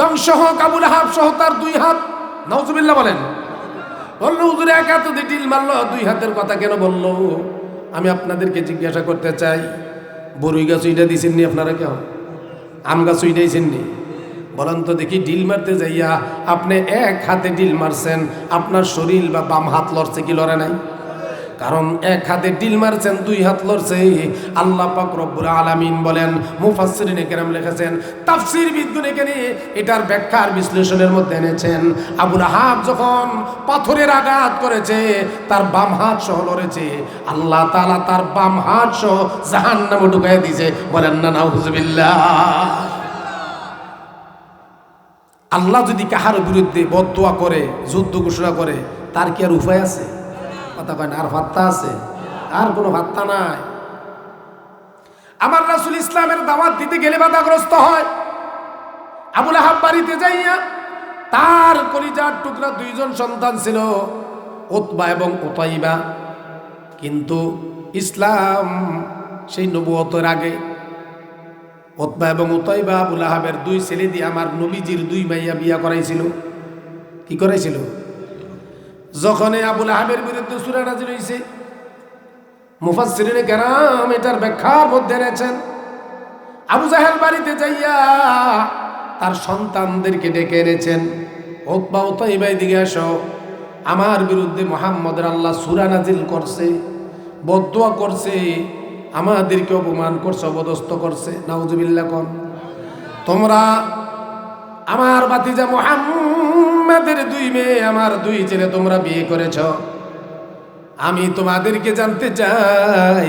ধ্বংস হোক, আবুল হাব সহ তার দুই হাত। নওজুবিল্লাহ বলেন। বলল, হুজুর, এক হাত ঢিল মারলো দুই হাতের কথা কেন বলল? আমি আপনাদেরকে জিজ্ঞাসা করতে চাই বরুই গাছ উইটা দিছেননি আপনারা কেউ? আম গাছ উইটাইছেননি বলেন তো দেখি, ডিল মারতে যাইয়া আপনি এক হাতে ডিল মারছেন, আপনার শরীর বা বাম হাত লড়ছে কি লড়ে নাই? কারণ এক হাতে ডিল মারছেন, দুই হাত লড়ছে। আল্লাহ পাক রব্বুল আলামিন বলেন, মুফাসসিরিন কেরাম লিখেছেন, তাফসীর বিদ্গুণ এখানে এটার ব্যাখ্যার বিশ্লেষণের মধ্যে এনেছেন। আবুল আহাব যখন পাথরের আঘাত করেছে, তার বাম হাত সহ লড়েছে। আল্লাহ তাআলা তার বাম হাত সহ জাহান্নামে ঢুকাই দিয়েছে। বলেন না, নাউজুবিল্লাহ। আল্লাহ যদি কাহার বিরুদ্ধে বদোয়া করে, যুদ্ধ ঘোষণা করে, তার কি আর উপায় আছে? কথা কয় না, আর ভাত্তা আছে? আর কোনো ভাত্তা নাই। আমার রাসুল ইসলামের দাওয়াত দিতে গেলে বাধাগ্রস্ত হয়। আবুল আহাব বাড়িতে যাইয়া তার কলিজার টুকরা দুইজন সন্তান ছিল ওতবা এবং ওতাইবা কিন্তু ইসলাম সেই নবুয়তের আগে ওতবা এবং উতইবা আবুল আহাবের দুই ছেলে দিয়ে আমার নবীজির দুই মাইয়া বিয়া করাইছিল। কি করাইছিল? যখন আবুল আহাবের বিরুদ্ধে সুরা নাজির হয়েছে মুফাসসিরিনে কেরাম এটার ব্যাখ্যার মধ্যে এনেছেন আবু জাহেল বাড়িতে যাইয়া তার সন্তানদেরকে ডেকে এনেছেন, ওতবা উতইবাই দিকে আসো, আমার বিরুদ্ধে মোহাম্মদের আল্লাহ সুরা নাজিল করছে বদুয়া করছে, আমাদেরকে অপমান করছে অবদস্ত করছে, নাউজুবিল্লাহ কন। তোমরা আমার বাতিজা মোহাম্মদের দুই মেয়ে, আমার দুই ছেলে তোমরা বিয়ে করেছ। আমি তোমাদেরকে জানতে চাই,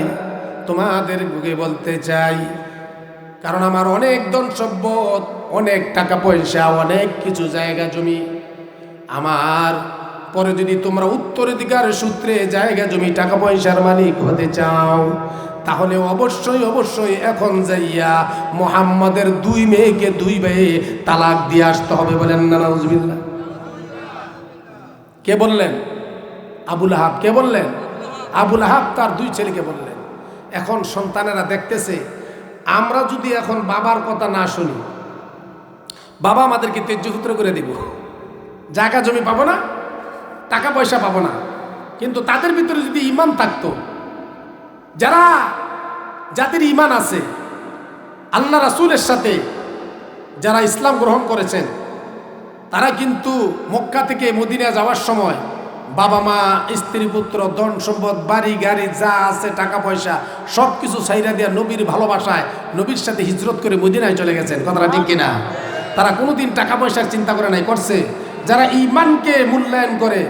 তোমাদের বুকে বলতে চাই, কারণ আমার অনেক ধন সম্পদ, অনেক টাকা পয়সা, অনেক কিছু জায়গা জমি। আমার পরে যদি তোমরা উত্তরাধিকার সূত্রে জায়গা জমি, টাকা পয়সার মালিক হতে চাও, তাহলে অবশ্যই অবশ্যই এখন যাইয়া মোহাম্মদের দুই মেয়েকে দুই ভাইয়ে তালাক দিয়ে আসতে হবে বলেন না, নাউজুবিল্লাহ। কে বললেন? আবুল আহাব। কে বললেন? আবুল আহাব তার দুই ছেলেকে বললেন। এখন সন্তানেরা দেখতেছে, আমরা যদি এখন বাবার কথা না শুনি, বাবা আমাদেরকে তেজ্যপুত্র করে দিব। জায়গা জমি পাবো না, টাকা পয়সা পাবো না। কিন্তু তাদের ভিতরে যদি ইমান থাকতো, যারা যাদের ইমান আছে, আল্লাহ রাসুলের সাথে যারা ইসলাম গ্রহণ করেছেন তারা কিন্তু মক্কা থেকে মদিনা যাওয়ার সময় বাবা মা, স্ত্রী, পুত্র, ধন সম্পদ, বাড়ি, গাড়ি, যা আছে, টাকা, পয়সা সব কিছু সাইরা দিয়া নবীর ভালোবাসায় নবীর সাথে হিজরত করে মদিনায় চলে গেছেন। কথাটা ঠিক কিনা? তারা কোনোদিন টাকা পয়সার চিন্তা করে নাই, করছে। যারা ইমানকে মূল্যায়ন করে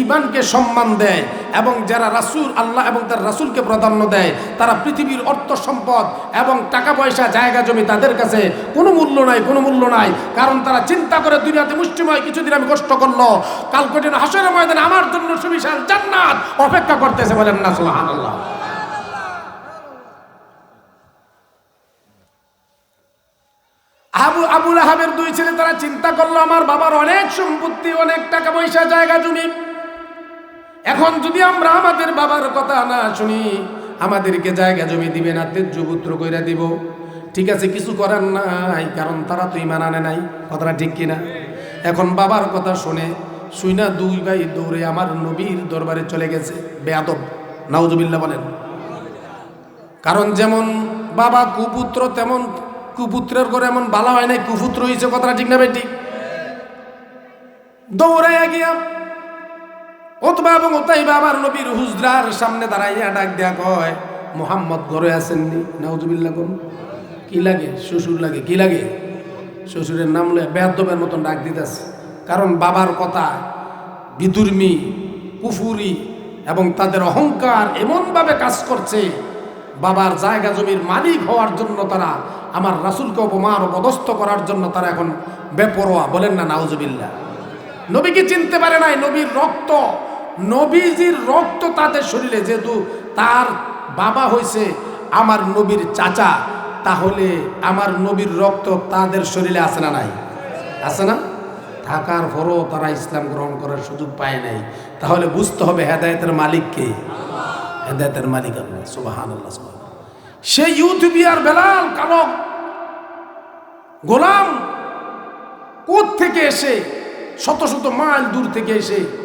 ইমানকে সম্মান দেয় এবং যারা রাসূল, আল্লাহ এবং তার রাসূলকে প্রাধান্য দেয়, তারা পৃথিবীর অর্থ সম্পদ এবং টাকা পয়সা, জায়গা জমি তাদের কাছে কোনো মূল্য নাই, কোনো মূল্য নাই। কারণ তারা চিন্তা করে দুনিয়াতে মুষ্টিময়, কিছুদিন আমি কষ্ট করল। কাল কঠিন ময়দানে আমার জন্য সুবিশাল জান্নাত অপেক্ষা করতেছে বলেন না, সুবহানাল্লাহ। আবু আবুল আহাবের দুই ছেলে তারা চিন্তা করল, আমার বাবার অনেক সম্পত্তি, অনেক টাকা পয়সা, জায়গা, জমি। এখন যদি আমরা আমাদের বাবার কথা না শুনি, আমাদেরকে জায়গা জমি দিবে না, তেজ্য পুত্র কইরা দিব। ঠিক আছে, কিছু করার নাই, কারণ তারা তো ইমান আনে নাই। কথাটা ঠিক কিনা? এখন বাবার কথা শুনে শুইনা দুই ভাই দৌড়ে আমার নবীর দরবারে চলে গেছে। বেয়াদব, নাউজুবিল্লাহ বলেন। কারণ যেমন বাবা কুপুত্র, তেমন কুপুত্রের করে এমন বালা হয় নাই, কুপুত্র হয়েছে কথাটা ঠিক না বেটি দৌড়াইয়া গিয়া ওতবা এবং ওতাইবা আমার নবীর হুজরার সামনে দাঁড়াইয়া ডাক দেয়া কয়, মোহাম্মদ ঘরে আসেননি নাউজুবিল্লাহ কোন কি লাগে? শ্বশুর লাগে। কি লাগে? শ্বশুরের নাম লয়ে বেদবের মতন ডাক দিতেছে। কারণ বাবার কথা, বিদুর্মি, কুফুরি এবং তাদের অহংকার এমনভাবে কাজ করছে, বাবার জায়গা জমির মালিক হওয়ার জন্য তারা, আমার রাসুলকে অপমান পদস্থ করার জন্য তারা এখন বেপরোয়া। বলেন না, নাউজুবিল্লাহ। নবীকে চিনতে পারে নাই, নবীর রক্ত নবীজির রক্ত তাদের শরীরে, যেহেতু তার বাবা হয়েছে আমার নবীর চাচা, তাহলে আমার নবীর রক্ত তাদের শরীরে আছে না নাই? আছে না? থাকার পরও তারা ইসলাম গ্রহণ করার সুযোগ পায় নাই। তাহলে বুঝতে হবে হেদায়তের মালিককে হেদায়তের মালিক আল্লাহ সুবাহান আল্লাহ সুবহান। সেই ইউথিবিয়ার বেলাল, কালক, গোলাম কোথ থেকে এসে, শত শত মাইল দূর থেকে এসে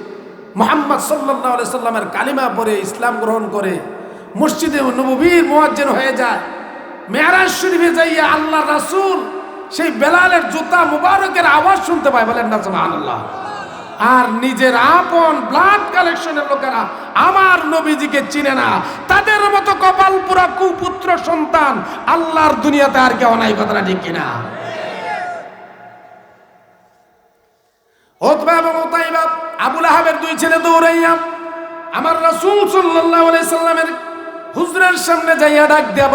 মোহাম্মদ সাল্লাহ সাল্লামের কালিমা পরে ইসলাম গ্রহণ করে মসজিদে নবীর মোয়াজ্জেন হয়ে যায়। মেয়ারাজ শরীফে যাইয়া আল্লাহ রাসুল সেই বেলালের জুতা মুবারকের আওয়াজ শুনতে পায়, বলেন না আল্লাহ আর নিজের আপন ব্লাড কালেকশনের লোকেরা আমার নবীজিকে চিনে না। তাদের মতো কপাল পুরা কুপুত্র সন্তান আল্লাহর দুনিয়াতে আর কেউ নাই, কথাটা ঠিক কিনা? দুই ছেলে দৌড়াইয়া আমার সাল্লামের সামনে যাইয়া ডাক দিয়া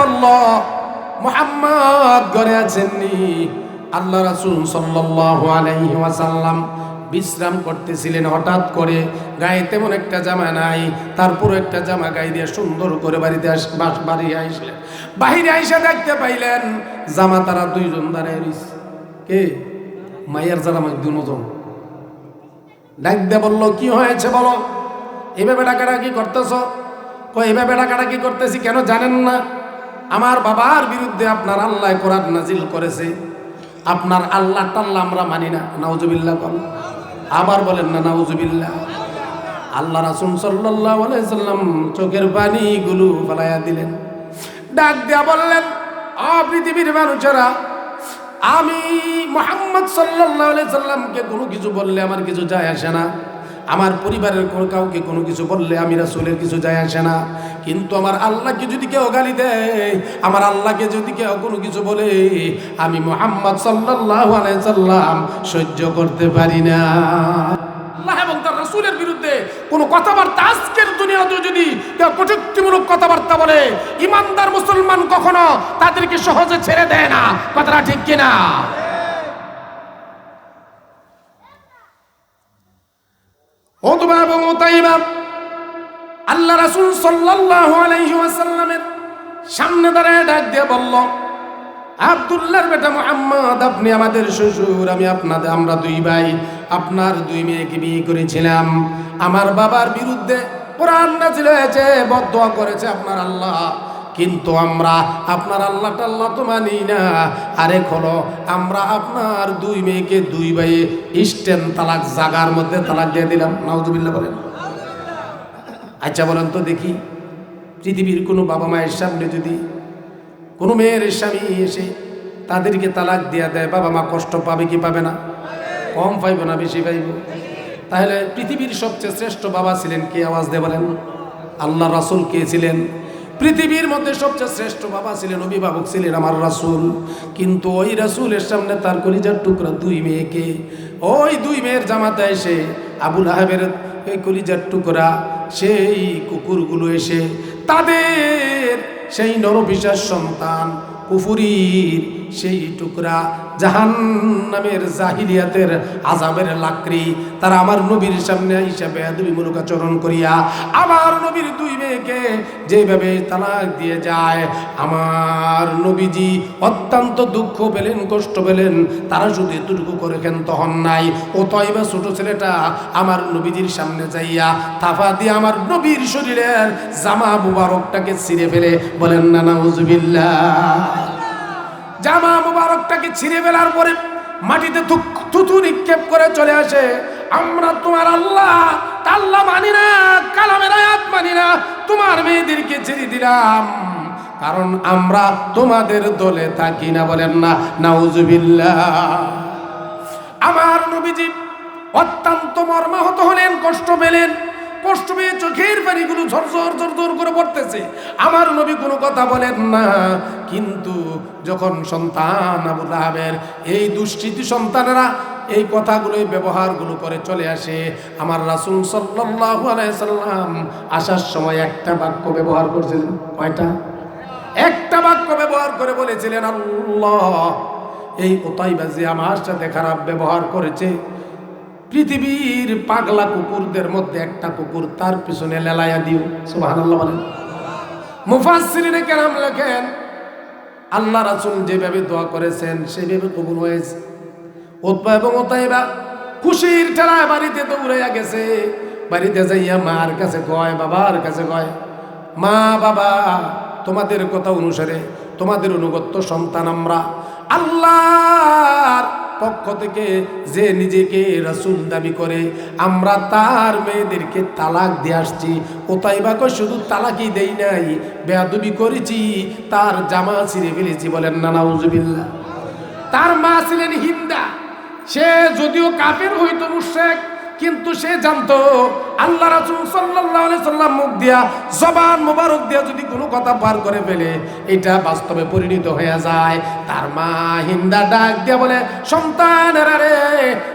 বিশ্রাম করতেছিলেন হঠাৎ করে, গায়ে তেমন একটা জামা নাই তারপর একটা জামা গায়ে দিয়ে সুন্দর করে বাড়িতে বাড়ি আইসলেন। বাহিরে আইসা দেখতে পাইলেন জামা তারা দুইজন দাঁড়ায় রইছে। কে? মাইয়ার জামা দুজন ডাক দিয়ে বলল, কি হয়েছে বলো? এভাবে ডাকাডাকি করতেছ? কই এভাবে ডাকাডাকি করতেছি, কেন জানেন না? আমার বাবার বিরুদ্ধে আপনার আল্লাহ কোরআন নাজিল করেছে। আপনার আল্লাহ টাল্লা আমরা মানি না। নাউজুবিল্লাহ বল। আবার বলেন, না, নাউজুবিল্লাহ। আল্লাহ রাসুল সাল্লাহ সাল্লাম চোখের পানিগুলো ফেলাইয়া দিলেন। ডাক দিয়া বললেন, অ, পৃথিবীর মানুষেরা আমি মোহাম্মদ সাল্লাহ সাল্লামকে কোনো কিছু বললে আমার কিছু যায় আসে না। আমার পরিবারের কোনো কাউকে কোনো কিছু বললে আমি রাসুলের কিছু যায় আসে না। কিন্তু আমার আল্লাহকে যদি কেউ গালি দেয়, আমার আল্লাহকে যদি কেউ কোনো কিছু বলে, আমি মোহাম্মদ সাল্লাহ সাল্লাম সহ্য করতে পারি না। আল্লাহ এবং তার রাসূলের বিরুদ্ধে কোনো কথাবার্তা আজকের দুনিয়াতে যদি কেউ কটুক্তিমূলক কথাবার্তা বলে, ইমানদার মুসলমান কখনো তাদেরকে সহজে ছেড়ে দেয় না। কথাটা ঠিক কিনা? ওতবা এবং ওতাইবা আল্লাহ রাসূল সাল্লাল্লাহু আলাইহি ওয়াসাল্লামের সামনে দাঁড়ায় ডাক দিয়ে বলল আব্দুল্লাহর বেটা মোহাম্মদ, আপনি আমাদের শ্বশুর, আমি আপনাদের, আমরা দুই ভাই, আপনার দুই মেয়েকে বিয়ে করেছিলাম। আমার বাবার বিরুদ্ধে কোরআন নাজিল হয়েছে বদয়া করেছে আপনার আল্লাহ। কিন্তু আমরা আপনার আল্লাহ টাল্লাহ তো মানি না। আরেক হলো, আমরা আপনার দুই মেয়েকে দুই ভাইয়ে ইস্টেন তালাক, জাগার মধ্যে তালাক দিয়ে দিলাম। নাউজুবিল্লাহ বলেন। আচ্ছা বলেন তো দেখি, পৃথিবীর কোনো বাবা মায়ের সামনে যদি কোনো মেয়ের স্বামী এসে তাদেরকে তালাক দিয়া দেয়, বাবা মা কষ্ট পাবে কি পাবে না? কম পাইব না, বেশি পাইব? তাহলে পৃথিবীর সবচেয়ে শ্রেষ্ঠ বাবা ছিলেন কে? আওয়াজ দিয়ে বলেন আল্লাহ রাসুল কে ছিলেন? পৃথিবীর মধ্যে সবচেয়ে শ্রেষ্ঠ বাবা ছিলেন অভিভাবক ছিলেন আমার রাসুল। কিন্তু ওই রাসুলের সামনে তার কলিজার টুকরা দুই মেয়েকে, ওই দুই মেয়ের জামাতা এসে আবুল আহাবের এই কলিজার টুকরা, সেই কুকুরগুলো এসে তাদের সেই নরবিশ্বাস সন্তান কুফুরির সেই টুকরা জাহান নামের জাহিলিয়াতের আজাবের লাকড়ি তারা আমার নবীর সামনে হিসাবে বেয়াদবিমূলক আচরণ করিয়া আমার নবীর দুই মেয়েকে যেভাবে তালাক দিয়ে যায়, আমার নবীজি অত্যন্ত দুঃখ পেলেন, কষ্ট পেলেন, তারা শুধু এতটুকু করে ক্ষান্ত হন নাই? ও তয়বা ছোট ছেলেটা আমার নবীজির সামনে যাইয়া তাফা দিয়ে আমার নবীর শরীরের জামা মুবারকটাকে ছিঁড়ে ফেলে বলেন, না নাউজুবিল্লাহ জামা মুবারকটাকে ছিঁড়ে ফেলার পরে মাটিতে থুতু নিক্ষেপ করে চলে আসে। আমরা তোমার আল্লাহ আল্লাহ মানি না, কালামের আয়াত মানি না, তোমার মেয়েদেরকে ছেড়ে দিলাম। কারণ আমরা তোমাদের দলে থাকি না বলেন না, নাউজুবিল্লাহ। আমার নবীজি অত্যন্ত মর্মাহত হলেন, কষ্ট পেলেন। কষ্ট পেয়ে চোখের পানিগুলো ঝরঝর ঝরঝর করে পড়তেছে। আমার নবী কোনো কথা বলেন না। কিন্তু যখন সন্তান আবু লাহাবের এই দুষ্কৃতি সন্তানেরা এই কথাগুলো ব্যবহারগুলো করে চলে আসে, আমার রাসুল সাল্লাম আসার সময় একটা বাক্য ব্যবহার করছিলেন। কয়টা? একটা বাক্য ব্যবহার করে বলেছিলেন, আল্লাহ, এই ওতাইবা যে আমার সাথে খারাপ ব্যবহার করেছে পৃথিবীর পাগলা কুকুরদের মধ্যে একটা কুকুর তার পিছনে লেলাইয়া দিও। সুবহানাল্লাহ বলেন। কেরাম লেখেন, আল্লাহ রাসূল যেভাবে দোয়া করেছেন, সেভাবে কবুল হয়েছে। উতবা এবং ওতাইবা খুশির ঠেলায় বাড়িতে দৌড়াইয়া গেছে। বাড়িতে যাইয়া মার কাছে কয়, বাবার কাছে কয়, মা, বাবা, তোমাদের কথা অনুসারে তোমাদের অনুগত্য সন্তান আমরা। আল্লাহর পক্ষ থেকে যে নিজেকে রাসুল দাবি করে, আমরা তার মেয়েদেরকে তালাক দিয়ে আসছি। কোথায় বা শুধু তালাকই দেই নাই, বেয়াদুবি করেছি, তার জামা ছিঁড়ে ফেলেছি বলেন নানা উজুবিল্লা তার মা ছিলেন হিন্দা, সে যদিও কাপের হইতো মুশেক কিন্তু সে জানতো, আল্লাহ রাসূল সাল্লাল্লাহু আলাইহি সাল্লাম মুখ দিয়া, জবান মোবারক দিয়া যদি কোনো কথা পার করে ফেলে, এটা বাস্তবে পরিণত হয়ে যায়। তার মা হিন্দা ডাক দিয়া বলে, সন্তানেরা রে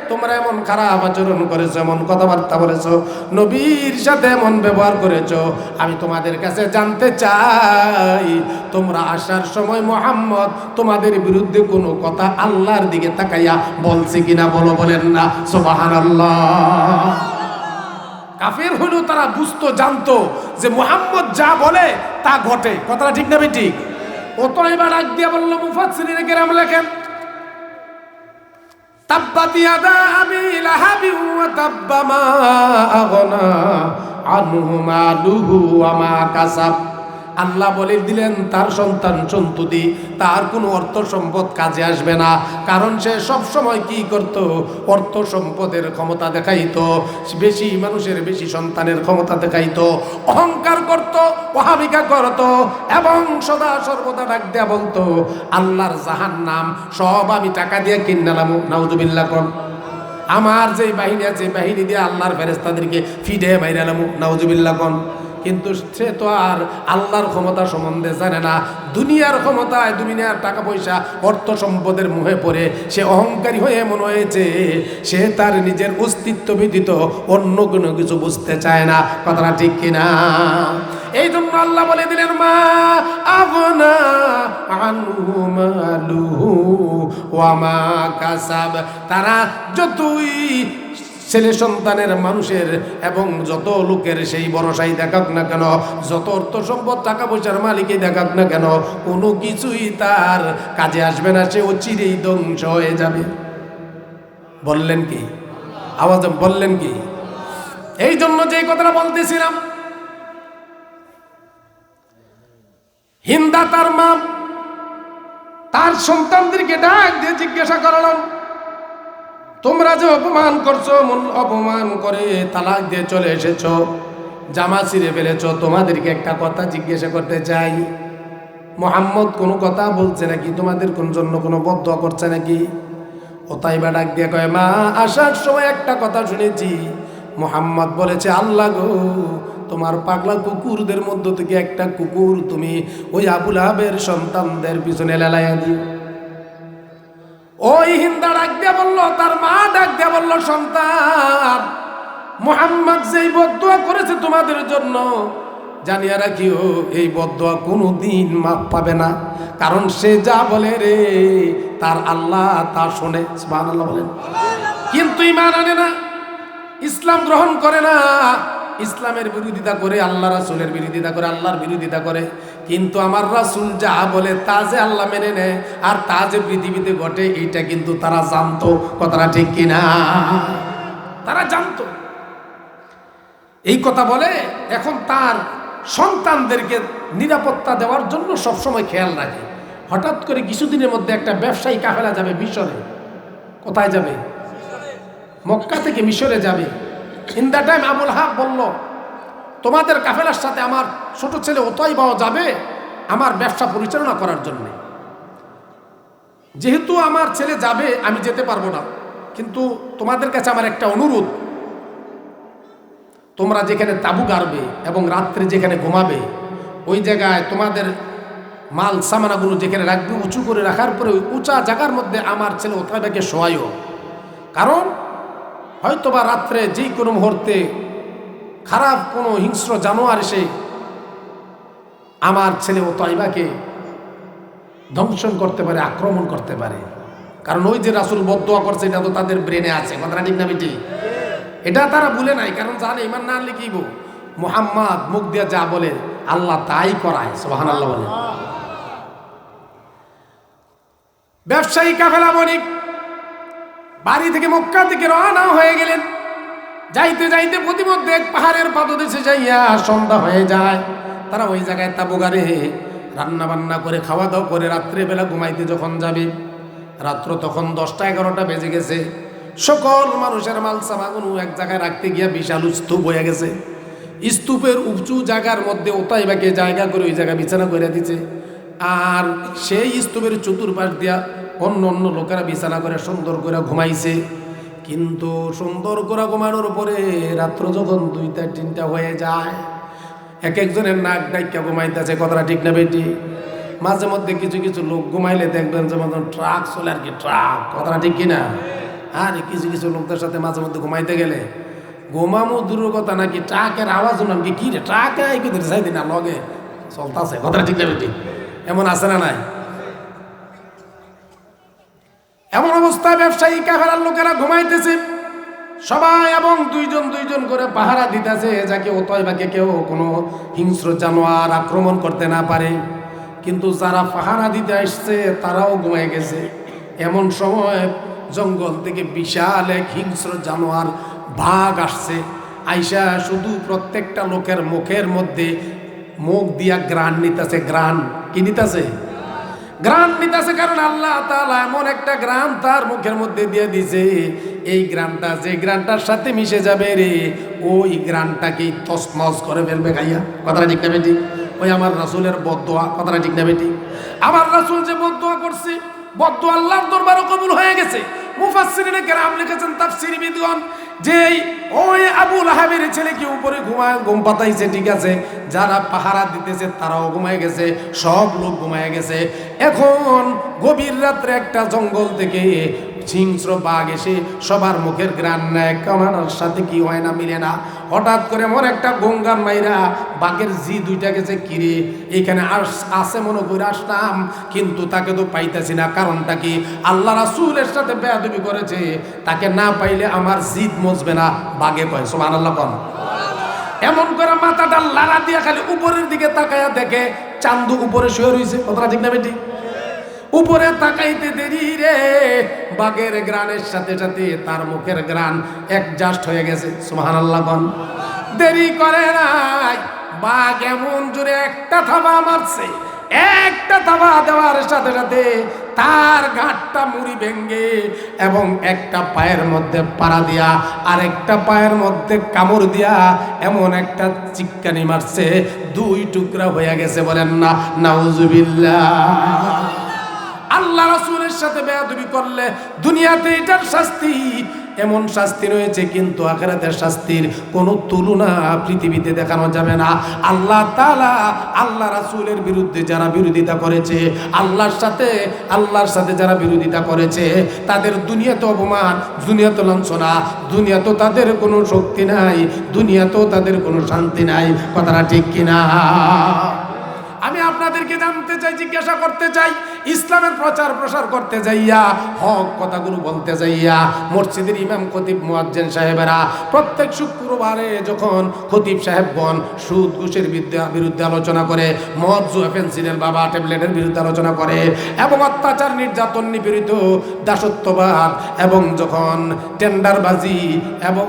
তোমরা এমন খারাপ আচরণ করেছ, এমন কথাবার্তা বলেছ, নবীর সাথে এমন ব্যবহার করেছ, আমি তোমাদের কাছে জানতে চাই, তোমরা আসার সময় মোহাম্মদ তোমাদের বিরুদ্ধে কোনো কথা আল্লাহর দিকে তাকাইয়া বলছে কিনা বলো বলেন না সোবাহান কাফের হইলেও তারা বুঝতো জানতো যে মোহাম্মদ যা বলে তা ঘটে। কথাটা ঠিক না ঠিক ও তো এবার ডাক দিয়ে বলল, মুফাসসিরিনে কেরাম লেখেন ইয়াদা আবি লাহাবি ওয়া তাব্বা মা আগনা আনহু মালুহু ওয়া কাসাব। আল্লাহ বলে দিলেন, তার সন্তান সন্ততি, তার কোনো অর্থ সম্পদ কাজে আসবে না। কারণ সে সব সময় কি করত? অর্থ সম্পদের ক্ষমতা দেখাইতো, বেশি মানুষের বেশি সন্তানের ক্ষমতা দেখাইতো, অহংকার করত ওহাবিকা করত, এবং সদা সর্বদা ডাক দেয়া বলতো, আল্লাহর জাহান নাম সব আমি টাকা দিয়ে কিনালাম নাউজুবিল্লাহ কর। আমার যে বাহিনী আছে বাহিনী দিয়ে আল্লাহর ফেরেস্তাদেরকে ফিডে বাইরালাম নাউজুবিল্লাহ কন কিন্তু সে তো আর আল্লাহর ক্ষমতা সম্বন্ধে জানে না। দুনিয়ার ক্ষমতায় দুনিয়ার টাকা পয়সা, অর্থ সম্পদের মুহে পড়ে। সে অহংকারী হয়ে মনে হয়েছে, সে তার নিজের অস্তিত্ব ব্যতীত অন্য কোনো কিছু বুঝতে চায় না। কথাটা ঠিক কিনা? এই জন্য আল্লাহ বলে দিলেন, মা আবনা কাসাব। তারা যতই ছেলে সন্তানের মানুষের এবং যত লোকের সেই ভরসাই দেখাক না কেন, যত অর্থ সম্পদ, টাকা পয়সার মালিকই দেখাক না কেন, কোনো কিছুই তার কাজে আসবে না, সে অচিরেই ধ্বংস হয়ে যাবে। বললেন কি? আওয়াজ বললেন কি? এই জন্য যে কথাটা বলতেছিলাম, হিন্দা তার মা, তার সন্তানদেরকে ডাক দিয়ে জিজ্ঞাসা করলাম তোমরা যে অপমান করছ, মন অপমান করে তালাক দিয়ে চলে এসেছ। জামা ছিঁড়ে ফেলেছ, তোমাদেরকে একটা কথা জিজ্ঞাসা করতে চাই। মোহাম্মদ কোনো কথা বলছে নাকি? তোমাদের কোন জন্য কোনো বদ্ধ করছে নাকি? ও তাই বা ডাক দিয়ে কয়, মা, আসার সময় একটা কথা শুনেছি। মোহাম্মদ বলেছে, আল্লাহ গো, তোমার পাগলা কুকুরদের মধ্য থেকে একটা কুকুর তুমি ওই আবুল আহাবের সন্তানদের পিছনে লেলাইয়া দিও। ওই হিন্দা ডাক দিয়ে বলল, তার মা ডাক দিয়ে বলল, সন্তান, মোহাম্মদ যেই বদুয়া করেছে তোমাদের জন্য, জানিয়া রাখিও, এই বদুয়া কোনো দিন মাপ পাবে না। কারণ সে যা বলে রে, তার আল্লাহ তা শোনে, সুবহানাল্লাহ বলেন। কিন্তু ইমান আনে না, ইসলাম গ্রহণ করে না। ইসলামের বিরোধিতা করে, আল্লাহ রাসুলের বিরোধিতা করে, আল্লাহর বিরোধিতা করে। কিন্তু আমার রাসুল যা বলে তা যে আল্লাহ মেনে নেয়, আর তা যে পৃথিবীতে ঘটে, এইটা কিন্তু তারা জানতো। কথাটা ঠিক কিনা? তারা জানতো। এই কথা বলে, এখন তার সন্তানদেরকে নিরাপত্তা দেওয়ার জন্য সবসময় খেয়াল রাখে। হঠাৎ করে কিছুদিনের মধ্যে একটা ব্যবসায়ী কাফেলা যাবে মিশরে। কোথায় যাবে? মক্কা থেকে মিশরে যাবে। ইন দ্য টাইম আবুল হাক বলল তোমাদের কাফেলার সাথে আমার ছোট ছেলে ওতই পাওয়া যাবে আমার ব্যবসা পরিচালনা করার জন্য। যেহেতু আমার ছেলে যাবে, আমি যেতে পারব না। কিন্তু তোমাদের কাছে আমার একটা অনুরোধ। তোমরা যেখানে তাবু গাড়বে এবং রাত্রে যেখানে ঘুমাবে, ওই জায়গায় তোমাদের মাল সামানাগুলো যেখানে রাখবে, উঁচু করে রাখার পরে ওই উঁচা জায়গার মধ্যে আমার ছেলে ওতাইবাকে শোয়াইও কারণ হয়তোবা রাত্রে যে কোনো মুহূর্তে খারাপ কোনো হিংস্র জানোয়ার এসে আমার ছেলে ও তয়বাকে ধ্বংসন করতে পারে, আক্রমণ করতে পারে। কারণ ওই যে রাসুল বদোয়া করছে, এটা তো তাদের ব্রেনে আছে, কথাটা ঠিক না বেটি? এটা তারা ভুলে নাই, কারণ জানে, ইমান না আনলে লিখিব মোহাম্মদ মুখ দিয়া যা বলে, আল্লাহ তাই করায় সোহান আল্লাহ বলে। ব্যবসায়ী কাফেলা বণিক বাড়ি থেকে মক্কা থেকে রওনা হয়ে গেলেন। যাইতে যাইতে প্রতিমধ্যে এক পাহাড়ের পাদদেশে যাইয়া সন্ধ্যা হয়ে যায়। তারা ওই জায়গায় তাবু গাড়ে রান্না বান্না করে খাওয়া দাওয়া করে রাত্রে বেলা ঘুমাইতে যখন যাবে। রাত্র তখন দশটা এগারোটা বেজে গেছে। সকল মানুষের মাল সামাগুলো এক জায়গায় রাখতে গিয়া বিশাল স্তূপ হয়ে গেছে। স্তূপের উঁচু জায়গার মধ্যে ওতাই বাকে জায়গা করে ওই জায়গা বিছানা করে দিছে। আর সেই স্তূপের চতুর্পাশ দিয়া অন্য অন্য লোকেরা বিছানা করে সুন্দর করে ঘুমাইছে। কিন্তু সুন্দর করে ঘুমানোর পরে রাত্র যখন দুইটা, তিনটা হয়ে যায়, এক একজনের নাক ডাইকা ঘুমাইতেছে, কথাটা ঠিক না বেটি? মাঝে মধ্যে কিছু কিছু লোক ঘুমাইলে দেখবেন যে মতন ট্রাক চলে আর কি, ট্রাক, কথাটা ঠিক কিনা? আর কিছু কিছু লোকদের সাথে মাঝে মধ্যে ঘুমাইতে গেলে ঘুমামো দূরের কথা নাকি ট্রাকের আওয়াজ শুনলাম কি কি রে, ট্রাকে আই কিন্তু না লগে চলতাছে, কথাটা ঠিক না বেটি? এমন আছে না নাই? এমন অবস্থায় ব্যবসায়ী কাফেরার লোকেরা ঘুমাইতেছে। সবাই এবং দুইজন দুইজন করে পাহারা দিতেছে, যাকে ওতয় বাকে কেউ কোনো হিংস্র জানোয়ার আক্রমণ করতে না পারে। কিন্তু যারা পাহারা দিতে আসছে, তারাও ঘুমাই গেছে। এমন সময় জঙ্গল থেকে বিশাল এক হিংস্র জানোয়ার বাঘ আসছে। আইসা শুধু প্রত্যেকটা লোকের মুখের মধ্যে মুখ দিয়া গ্রান নিতেছে। গ্রান কি নিতেছে? গ্রাম নিতেছে কারণ আল্লাহ তালা এমন একটা গ্রাম তার মুখের মধ্যে দিয়ে দিছে। এই গ্রামটা যে গ্রামটার সাথে মিশে যাবে রে, ওই গ্রামটাকে তসমস করে ফেলবে খাইয়া কথাটা ঠিক না বেটি? ওই আমার রাসুলের বদোয়া কথাটা ঠিক না বেটি? আমার রাসুল যে বদোয়া করছে বদদোয়া আল্লাহর দরবারও কবুল হয়ে গেছে। মুফাসসিরিনে কেরাম লিখেছেন তাফসীর বিদগণ যে ওই আবু লাহাবের ছেলে কি উপরে ঘুমায়, ঘুম পাতাইছে, ঠিক আছে, যারা পাহারা দিতেছে তারাও ঘুমায় গেছে, সব লোক ঘুমায় গেছে। এখন গভীর রাত্রে একটা জঙ্গল থেকে হিংস্র বাঘ এসে সবার মুখের গ্রান নেয়। কামার সাথে কি হয় না, মিলে না। হঠাৎ করে এমন একটা গঙ্গার মাইরা বাঘের জি দুইটা গেছে কিরে এখানে আস আসে মনে করে আসলাম, কিন্তু তাকে তো পাইতেছি না। কারণটা কি? আল্লাহ রাসূলের সাথে বেয়াদবি করেছে। তাকে না পাইলে আমার জিদ মজবে না। বাঘে কয় সোমান আল্লাহ কন। এমন করে মাথাটা লাড়া দিয়ে খালি উপরের দিকে তাকায়া দেখে, চান্দু উপরে শুয়ে রয়েছে কথাটা ঠিক না বেটি? উপরে তাকাইতে দেরি রে। বাঘের গ্রানের সাথে সাথে তার মুখের গ্রান একজাস্ট হয়ে গেছে। সুহান আল্লাহ কন দেরি করে নাই। বাঘ এমন জোরে একটা থাবা মারছে। একটা থাবা দেওয়ার সাথে সাথে তার ঘাটটা মুড়ি ভেঙ্গে এবং একটা পায়ের মধ্যে পাড়া দিয়া আর একটা পায়ের মধ্যে কামড় দিয়া এমন একটা চিক্কানি মারছে। দুই টুকরা হয়ে গেছে বলেন না, নাউজুবিল্লাহ। আল্লাহ রাসূলের সাথে বেয়াদবি করলে দুনিয়াতে এটার শাস্তি। এমন শাস্তি রয়েছে কিন্তু আখেরাতের শাস্তির কোনো তুলনা পৃথিবীতে দেখানো যাবে না। আল্লাহ তাআলা আল্লাহ রাসূলের বিরুদ্ধে যারা বিরোধিতা করেছে, আল্লাহর সাথে আল্লাহর সাথে যারা বিরোধিতা করেছে, তাদের দুনিয়াতে অপমান, দুনিয়াতে লাঞ্ছনা, দুনিয়াতেও তাদের কোনো শক্তি নাই, দুনিয়াতেও তাদের কোনো শান্তি নাই। কথাটা ঠিক কিনা? আমি আপনাদেরকে জানতে চাই, জিজ্ঞাসা করতে চাই, ইসলামের প্রচার প্রসার করতে যাইয়া, হক কথাগুলো বলতে যাইয়া, মসজিদের ইমাম খতিব মুয়াজ্জেন সাহেবেরা প্রত্যেক শুক্রবারে যখন খতিব সাহেব বন, সুদ, ঘুষের বিরুদ্ধে আলোচনা করে, মদ, জুয়া, পেন্সিলের বাবা, ট্যাবলেটের বিরুদ্ধে আলোচনা করে এবং অত্যাচার, নির্যাতন, নিপীড়িত, দাসত্ববাদ এবং যখন টেন্ডারবাজি এবং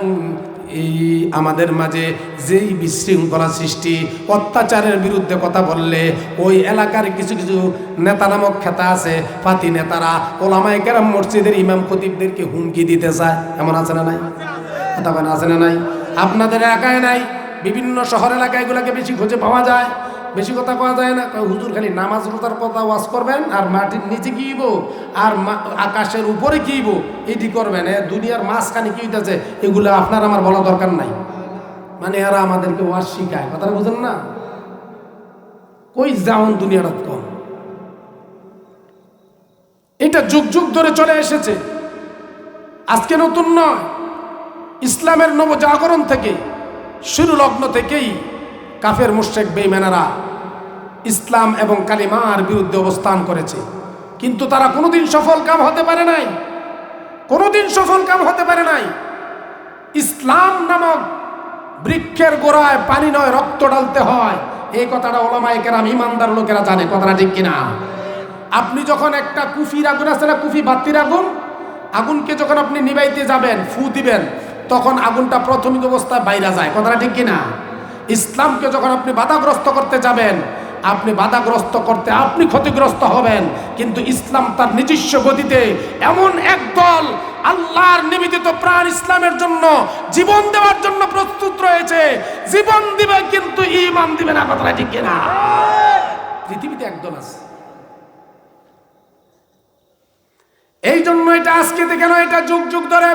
এই আমাদের মাঝে যেই বিশৃঙ্খলা সৃষ্টি, অত্যাচারের বিরুদ্ধে কথা বললে ওই এলাকার কিছু কিছু নেতা নামক খেতা আছে, পাতি নেতারা ওলামাই কেরাম মসজিদের ইমাম খতিবদেরকে হুমকি দিতে চায়। এমন আছে না নাই? কথা বলেন, আছে না নাই? আপনাদের একাই নাই? বিভিন্ন শহর এলাকায় এগুলোকে বেশি খুঁজে পাওয়া যায়? বেশি কথা পাওয়া যায় না। হুজুর, খালি নামাজ রোজার কথা ওয়াজ করবেন আর মাটির নিচে কিইব আর আকাশের উপরে কিইব এটি করবেন, এ দুনিয়ার মাঝখানে কি হইতেছে? এগুলো আপনার আমার বলা দরকার নাই। মানে এরা আমাদেরকে ওয়াজ শিখায়। কথাটা বুঝেন না? কই যাওন দুনিয়াটা কম? এটা যুগ যুগ ধরে চলে এসেছে। আজকে নতুন নয়। ইসলামের নবজাগরণ থেকে, শুরু লগ্ন থেকেই কাফের মুশেক বেইমেনারা ইসলাম এবং কালিমার বিরুদ্ধে অবস্থান করেছে। কিন্তু তারা কোনোদিন সফল কাম হতে পারে নাই। কোনোদিন সফল কাম হতে পারে নাই। ইসলাম নামক বৃক্ষের গোড়ায় পানি নয়, রক্ত ডালতে হয়। এই কথাটা ওলামায় কেরাম, ইমানদার লোকেরা জানে, কথাটা ঠিক কিনা? আপনি যখন একটা কুফির আগুন আছে না, কুফি বাতির আগুন? আগুনকে যখন আপনি নিবাইতে যাবেন, ফু দিবেন, তখন আগুনটা প্রাথমিক অবস্থায় বাইরা যায়। কথাটা ঠিক কিনা? ইসলামকে যখন আপনি বাধাগ্রস্ত করতে যাবেন, আপনি বাধাগ্রস্ত করতে আপনি ক্ষতিগ্রস্ত হবেন। কিন্তু ইসলাম তার নিজস্ব গতিতে এমন এক দল আল্লাহর নিবেদিত প্রাণ ইসলামের জন্য জীবন দেওয়ার জন্য প্রস্তুত রয়েছে। জীবন দিবে কিন্তু ইমান দিবে না, কথাটা ঠিক না পৃথিবীতে একদল আছে। এই জন্য এটা আজকে থেকে নয়, এটা যুগ যুগ ধরে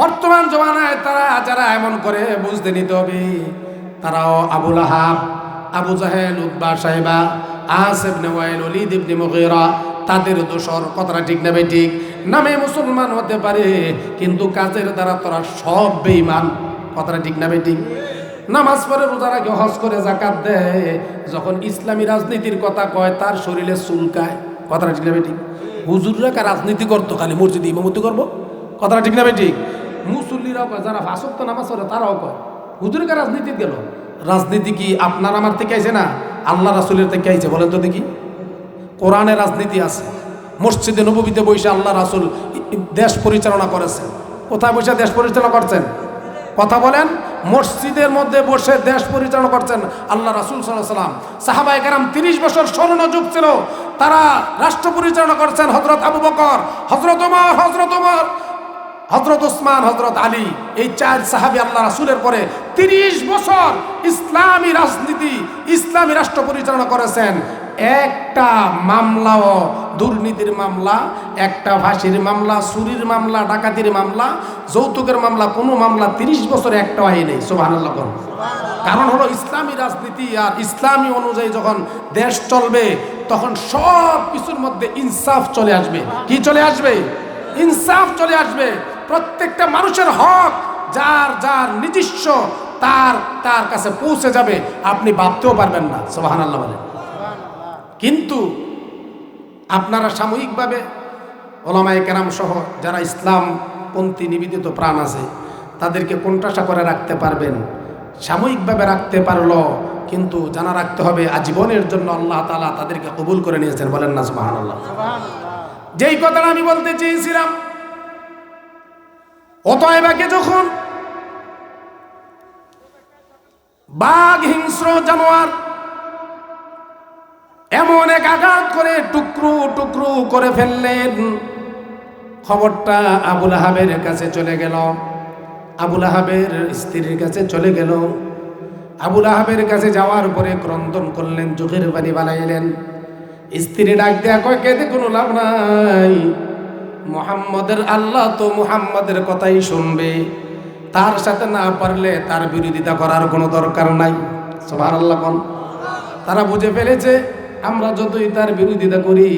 বর্তমান জমানায় তারা যারা এমন করে বুঝতে নিতে হবে, তারাও আবুল আহাব আবু জাহেল উদ্বা সাহেবা তাদের দোষর কথাটা ঠিক না ভাই ঠিক? নামে মুসলমান হতে পারে, কিন্তু কাজের দ্বারা তোরা সব বেঈমান, কথাটা ঠিক না ভাই ঠিক? নামাজ পড়ে রোজা রাখে, হজ করে জাকাত দেয়, যখন ইসলামী রাজনীতির কথা কয়, তার শরীরে চুলকায়, কথাটা ঠিক না ভাই ঠিক? হুজুররা কা রাজনীতি করতো, খালি মসজিদে ইমামতি করব, কথাটা ঠিক না ভাই ঠিক? মুসল্লিরাও কয়, যারা ফাঁসক্ত নামাজ পড়ে, তারাও কয়, হুজুরের কা রাজনীতি গেল। রাজনীতি কি আপনার আমার থেকে আইছে না? আল্লাহ রাসুলের থেকে আইছে, বলেন তো দেখি। কোরআনে রাজনীতি আছে, মসজিদে নবীতে বসে আল্লাহ রাসুল দেশ পরিচালনা করেছেন। কোথায় বসে দেশ পরিচালনা করছেন? কথা বলেন, মসজিদের মধ্যে বসে দেশ পরিচালনা করছেন আল্লাহ রাসুল সাল্লাহ সাল্লাম সাহাবাই কারাম তিরিশ বছর স্বর্ণ যুগ ছিল, তারা রাষ্ট্র পরিচালনা করছেন হজরত আবু বকর হজরত হজরত হজরত ওসমান হজরত আলী, এই চার সাহাবি আল্লাহ রাসুলের পরে তিরিশ বছর ইসলামী রাজনীতি, ইসলামী রাষ্ট্র পরিচালনা করেছেন। একটা মামলাও দুর্নীতির মামলা, একটা ফাঁসির মামলা, চুরির মামলা, ডাকাতির মামলা, যৌতুকের মামলা, কোনো মামলা তিরিশ বছরে একটা হয় নেই সোহান কারণ হলো ইসলামী রাজনীতি আর ইসলামী অনুযায়ী যখন দেশ চলবে, তখন সব কিছুর মধ্যে ইনসাফ চলে আসবে। কি চলে আসবে? ইনসাফ চলে আসবে। প্রত্যেকটা মানুষের হক যার যার নিজস্ব, তার তার কাছে পৌঁছে যাবে, আপনি ভাবতেও পারবেন না। সোহান আল্লাহ বলেন। কিন্তু আপনারা সাময়িকভাবে ওলামায় কেরাম সহ যারা ইসলাম পন্থী নিবেদিত প্রাণ আছে, তাদেরকে কোনটাশা করে রাখতে পারবেন। সাময়িকভাবে রাখতে পারল, কিন্তু জানা রাখতে হবে, আজীবনের জন্য আল্লাহ তালা তাদেরকে কবুল করে নিয়েছেন। বলেন না সুবাহান আল্লাহ যেই কথাটা আমি বলতে চেয়েছিলাম অতএবাকে যখন বাঘ, হিংস্র জানোয়ার এমন এক আঘাত করে টুকরু টুকরু করে ফেললেন, খবরটা আবুল আহাবের কাছে চলে গেল। আবুল আহাবের স্ত্রীর কাছে চলে গেল। আবুল আহাবের কাছে যাওয়ার পরে ক্রন্দন করলেন চোখের পানি বানাইলেন। স্ত্রী ডাক দেয়া কয়, কেঁদে কোনো লাভ নাই? মোহাম্মদের আল্লাহ তো মুহাম্মাদের কথাই শুনবে। তার সাথে না পারলে তার বিরোধিতা করার কোনো দরকার নাই। সবার আল্লাহ কোন তারা বুঝে ফেলেছে, আমরা যতই তার বিরোধিতা করি,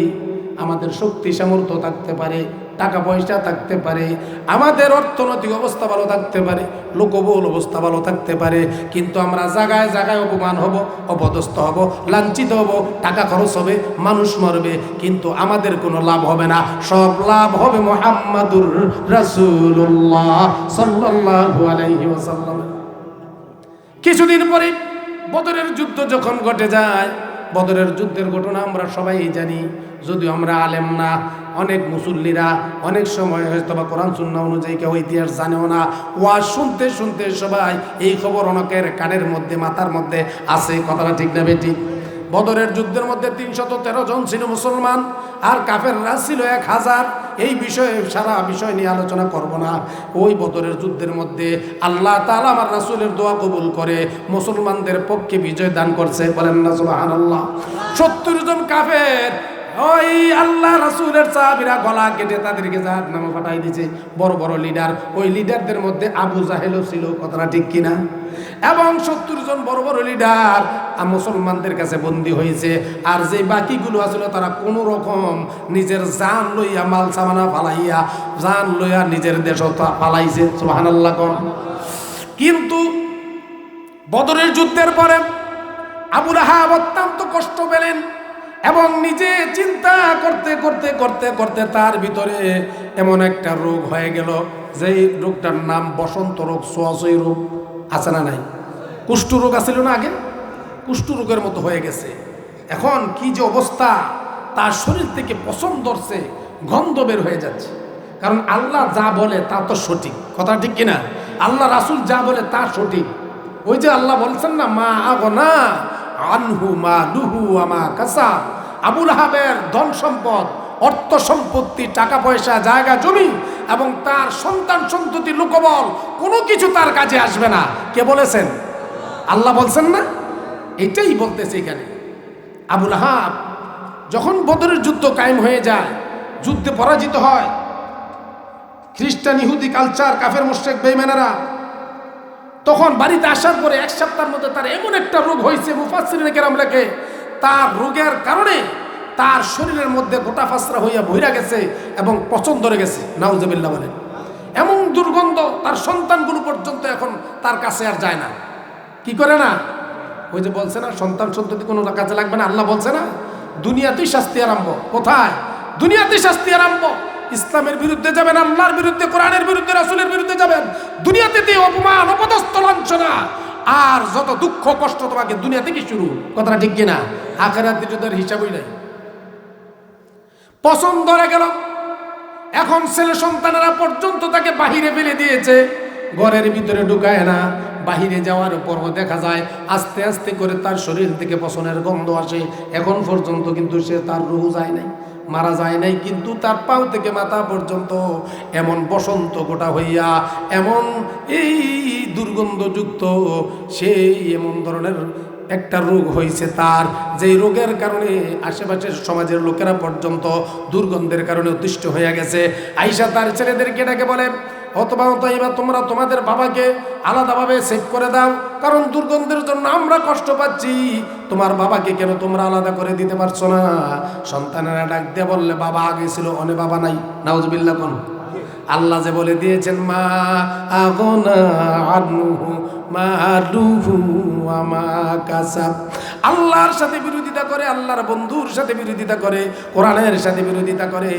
আমাদের শক্তি সামর্থ্য থাকতে পারে। টাকা পয়সা থাকতে পারে, আমাদের অর্থনৈতিক অবস্থা ভালো থাকতে পারে লোকবল অবস্থা ভালো থাকতে পারে, কিন্তু আমরা জায়গায় জায়গায় অপমান হব, অপদস্থ হব, লাঞ্ছিত হব, টাকা খরচ হবে, মানুষ মরবে, কিন্তু আমাদের কোনো লাভ হবে না। সব লাভ হবে মোহাম্মদুর আলাইহি ওয়াসাল্লাম। কিছুদিন পরে বদরের যুদ্ধ যখন ঘটে যায়, বদরের যুদ্ধের ঘটনা আমরা সবাই জানি যদিও আমরা আলেম না, অনেক মুসল্লিরা অনেক সময় হয়তো বা কোরআন সুন্না অনুযায়ী কেউ ইতিহাস জানেও না। ওয়াজ শুনতে শুনতে সবাই এই খবর অনেকের কানের মধ্যে, মাথার মধ্যে আছে, কথাটা ঠিক না বেটি? বদরের যুদ্ধের মধ্যে তিনশত তেরো জন ছিল মুসলমান, আর কাফেররা ছিল এক হাজার। এই বিষয়ে সারা বিষয় নিয়ে আলোচনা করব না। ওই বদরের যুদ্ধের মধ্যে আল্লাহ তালা আমার রাসুলের দোয়া কবুল করে মুসলমানদের পক্ষে বিজয় দান করছে। বলেন সুবাহান আল্লাহ সত্তর জন কাফের ওই আল্লাহ রাসুলের সাহাবিরা গলা কেটে তাদেরকে জাহাজ নামে পাঠাই দিছে। বড় বড় লিডার ওই লিডারদের মধ্যে আবু জাহেলও ছিল, কথাটা ঠিক কিনা? এবং সত্তর জন বড় বড় লিডার মুসলমানদের কাছে বন্দী হয়েছে। আর যে বাকিগুলো আছিল, তারা কোনো রকম নিজের জান লইয়া, মাল সামানা ফালাইয়া, জান লইয়া নিজের দেশ ফালাইছে, সুবহানাল্লাহ কোন। কিন্তু বদরের যুদ্ধের পরে আবুল অত্যন্ত কষ্ট পেলেন। এবং নিজে চিন্তা করতে করতে করতে করতে তার ভিতরে এমন একটা রোগ হয়ে গেল, যেই রোগটার নাম বসন্ত রোগ, সোয়াশই রোগ, আছে না নাই? কুষ্ঠ রোগ আছিল না আগে? কুষ্ঠ রোগের মতো হয়ে গেছে। এখন কি যে অবস্থা, তার শরীর থেকে পছন্দ ধরছে, গন্ধ বের হয়ে যাচ্ছে। কারণ আল্লাহ যা বলে তা তো সঠিক। কথা ঠিক কিনা? আল্লাহ রাসুল যা বলে তা সঠিক। ওই যে আল্লাহ বলছেন না, মা আগো না আনহু মা লুহু আমা কাসা। আবুল আহাবের ধন সম্পদ, অর্থ সম্পত্তি, টাকা পয়সা, জায়গা, জমি এবং তার সন্তান সন্ততি, লোকবল, কোনো কিছু তার কাজে আসবে না। কে বলেছেন? আল্লাহ বলছেন না? এটাই বলতেছে এখানে। আবুল আহাব যখন বদরের যুদ্ধ কায়েম হয়ে যায়, যুদ্ধে পরাজিত হয়। খ্রিস্টান ইহুদি কালচার, কাফের মোশেক বেইমানেরা তখন বাড়িতে আসার পরে এক সপ্তাহের মধ্যে তার এমন একটা রোগ হয়েছে মুফাসিরিনে কেরাম লেখে, তার রোগের কারণে তার শরীরের মধ্যে গোটা ফাসরা হইয়া বহিরা গেছে এবং পচন ধরে গেছে নাউজবিল্লা বলেন। এমন দুর্গন্ধ তার সন্তানগুলো পর্যন্ত এখন তার কাছে আর যায় না। কি করে না? ওই যে বলছে না, সন্তান সন্ততি কোনো কাজে লাগবে না, আল্লাহ বলছে না, দুনিয়াতেই শাস্তি আরম্ভ। কোথায়? দুনিয়াতেই শাস্তি আরম্ভ। ইসলামের বিরুদ্ধে যাবেন, আল্লাহর বিরুদ্ধে, কোরআনের বিরুদ্ধে, রাসুলের বিরুদ্ধে যাবেন। দুনিয়াতে দিয়ে অপমান, অপদস্থ, লাঞ্ছনা। আর যত দুঃখ, কষ্ট তোমাকে দুনিয়া থেকে শুরু। কথাটা ঠিক কিনা? আখেরাতে যুদ্ধের হিসাবই নাই। পছন্দ ধরে গেল। এখন ছেলে সন্তানেরা পর্যন্ত তাকে বাহিরে ফেলে দিয়েছে। ঘরের ভিতরে ঢুকায় না। বাহিরে যাওয়ার পরও দেখা যায়, আস্তে আস্তে করে তার শরীর থেকে পছনের গন্ধ আসে। এখন পর্যন্ত কিন্তু সে তার রুহ যায় নাই। মারা যায় নাই, কিন্তু তার পাও থেকে মাথা পর্যন্ত এমন বসন্ত গোটা হইয়া, এমন এই দুর্গন্ধযুক্ত, সেই এমন ধরনের একটা রোগ হয়েছে তার, যেই রোগের কারণে আশেপাশের সমাজের লোকেরা পর্যন্ত দুর্গন্ধের কারণে অতিষ্ঠ হয়ে গেছে। আইসা তার ছেলেদেরকে ডাকে বলে অথবা অতএবা তোমরা তোমাদের বাবাকে আলাদাভাবে সেভ করে দাও। কারণ দুর্গন্ধের জন্য আমরা কষ্ট পাচ্ছি। তোমার বাবাকে কেন তোমরা আলাদা করে দিতে পারছ না? সন্তানেরা ডাক দিয়ে বললে, বাবা আগে ছিল, অনে বাবা নাই। নাউজবিল্লা কোন? আল্লাহ যে বলে দিয়েছেন, মা আগনা আনহু মালুহু আমা কাসাব। আল্লাহর সাথে করে, আল্লাহর বন্ধুর সাথে বিরোধিতা করে, কোরআনের সাথে বিরোধিতা করে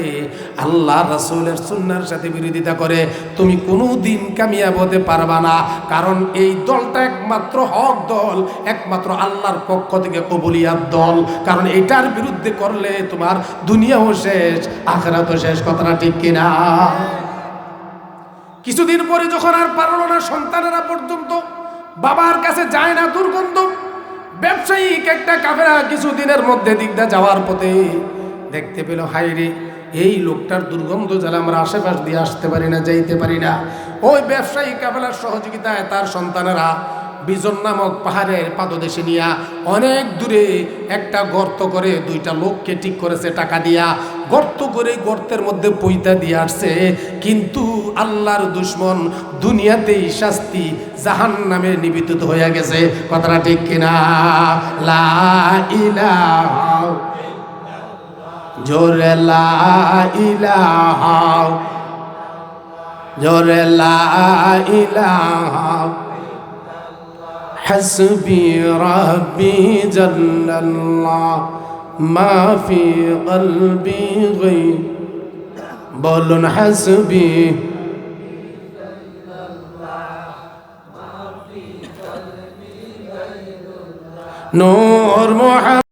আল্লাহ রাসূলের সুন্নার সাথে বিরোধিতা করে, তুমি কোনো দিন কামিয়াব হতে পারবা না। কারণ এই দলটা একমাত্র হক দল, একমাত্র আল্লাহর পক্ষ থেকে কবুলিয়াত দল। কারণ এটার বিরুদ্ধে করলে তোমার দুনিয়াও শেষ, আখেরাতও শেষ, কথাটা ঠিক কিনা? কিছুদিন পরে যখন আর পারল না, সন্তানেরা পর্যন্ত বাবার কাছে যায় না দুর্গন্ধ ব্যবসায়িক একটা কাফেরা কিছুদিনের মধ্যে দিকটা যাওয়ার পথে দেখতে পেল হাইরে এই লোকটার দুর্গন্ধ জ্বালা আমরা আশেপাশ দিয়ে আসতে পারি না, যাইতে পারি না। ওই ব্যবসায়ী কাফেলার সহযোগিতায় তার সন্তানেরা বিজন নামক পাহাড়ের পাদদেশে নিয়া অনেক দূরে একটা গর্ত করে দুইটা লোককে ঠিক করেছে টাকা দিয়া। গর্ত করে গর্তের মধ্যে পইতা দিয়ে আসছে। কিন্তু আল্লাহর দুশ্মন দুনিয়াতেই শাস্তি জাহান নামে নিবেদিত হয়ে গেছে। কথাটা ঠিক কিনা? লা ইলাহা জোরে লা ইলাহা জোরে লা حسبي ربي جل الله. ما في قلبي غير. بولن حسبي. نور محمد